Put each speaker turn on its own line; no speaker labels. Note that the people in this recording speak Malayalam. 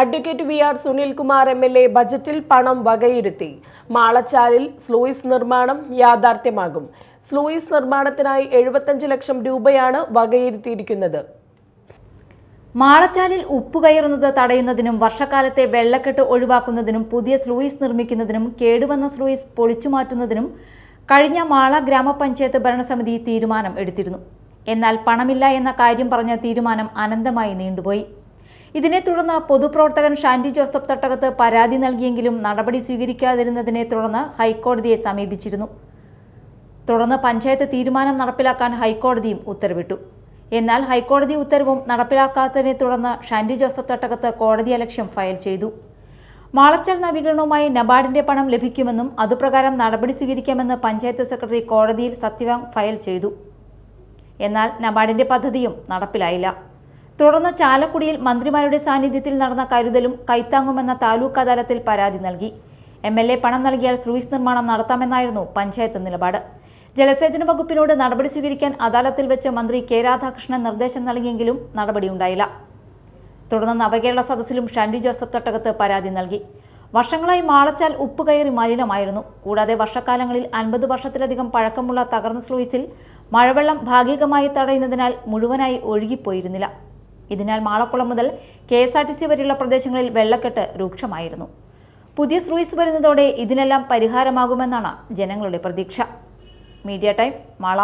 Advocate V R Sunilkumar M L A ബജറ്റിൽ പണം വകയിരുത്തി. മാളച്ചാലിൽ സ്ലൂയിസ് നിർമ്മാണം യാഥാർത്ഥ്യമാകും. സ്ലൂയിസ് നിർമ്മാണത്തിനായി എഴുപത്തഞ്ച് ലക്ഷം രൂപയാണ് വകയിരുത്തിയിരിക്കുന്നത്.
മാളച്ചാലിൽ ഉപ്പ് കയറുന്നത് തടയുന്നതിനും വർഷക്കാലത്തെ വെള്ളക്കെട്ട് ഒഴിവാക്കുന്നതിനും പുതിയ സ്ലൂയിസ് നിർമ്മിക്കുന്നതിനും കേടുവന്ന സ്ലൂയിസ് പൊളിച്ചുമാറ്റുന്നതിനും കഴിഞ്ഞ മാള ഗ്രാമപഞ്ചായത്ത് ഭരണസമിതി തീരുമാനം എടുത്തിരുന്നു. എന്നാൽ പണമില്ല എന്ന കാര്യം പറഞ്ഞ തീരുമാനം അനന്തമായി നീണ്ടുപോയി. ഇതിനെ തുടർന്ന് പൊതുപ്രവർത്തകൻ ഷാൻഡി ജോസഫ് തട്ടകത്ത് പരാതി നൽകിയെങ്കിലും നടപടി സ്വീകരിക്കാതിരുന്നതിനെ തുടർന്ന് ഹൈക്കോടതിയെ സമീപിച്ചിരുന്നു. തുടർന്ന് പഞ്ചായത്ത് തീരുമാനം നടപ്പിലാക്കാൻ ഹൈക്കോടതിയും ഉത്തരവിട്ടു. എന്നാൽ ഹൈക്കോടതി ഉത്തരവും നടപ്പിലാക്കാത്തതിനെ തുടർന്ന് ഷാൻഡി ജോസഫ് തട്ടകത്ത് കോടതി അലക്ഷ്യം ഫയൽ ചെയ്തു. മാളച്ചൽ നവീകരണവുമായി നബാർഡിന്റെ പണം ലഭിക്കുമെന്നും അതുപ്രകാരം നടപടി സ്വീകരിക്കാമെന്ന് പഞ്ചായത്ത് സെക്രട്ടറി കോടതിയിൽ സത്യവാങ് ഫയൽ ചെയ്തു. എന്നാൽ നബാർഡിന്റെ പദ്ധതിയും നടപ്പിലായില്ല. തുടർന്ന് ചാലക്കുടിയിൽ മന്ത്രിമാരുടെ സാന്നിധ്യത്തിൽ നടന്ന കരുതലും കൈത്താങ്ങുമെന്ന താലൂക്ക് അദാലത്തിൽ പരാതി നൽകി. എം എൽ എ പണം നൽകിയാൽ സ്ലൂയിസ് നിർമ്മാണം നടത്താമെന്നായിരുന്നു പഞ്ചായത്ത് നിലപാട്. ജലസേചന വകുപ്പിനോട് നടപടി സ്വീകരിക്കാൻ അദാലത്തിൽ വെച്ച് മന്ത്രി കെ രാധാകൃഷ്ണൻ നിർദ്ദേശം നൽകിയെങ്കിലും നടപടിയുണ്ടായില്ല. തുടർന്ന് നവകേരള സദസ്സിലും ഷാൻഡി ജോസഫ് തട്ടകത്ത് പരാതി നൽകി. വർഷങ്ങളായി മാളച്ചാൽ ഉപ്പ് കയറി മലിനമായിരുന്നു. കൂടാതെ വർഷക്കാലങ്ങളിൽ അൻപത് വർഷത്തിലധികം പഴക്കമുള്ള തകർന്ന സ്ലൂയിസിൽ മഴവെള്ളം ഭാഗികമായി തടയുന്നതിനാൽ മുഴുവനായി ഒഴുകിപ്പോയിരുന്നില്ല. ഇതിനാൽ മാളക്കുളം മുതൽ K S R T C വരെയുള്ള പ്രദേശങ്ങളിൽ വെള്ളക്കെട്ട് രൂക്ഷമായിരുന്നു. പുതിയ സ്രൂയിസ് വരുന്നതോടെ ഇതിനെല്ലാം പരിഹാരമാകുമെന്നാണ് ജനങ്ങളുടെ പ്രതീക്ഷ. Media time Mala.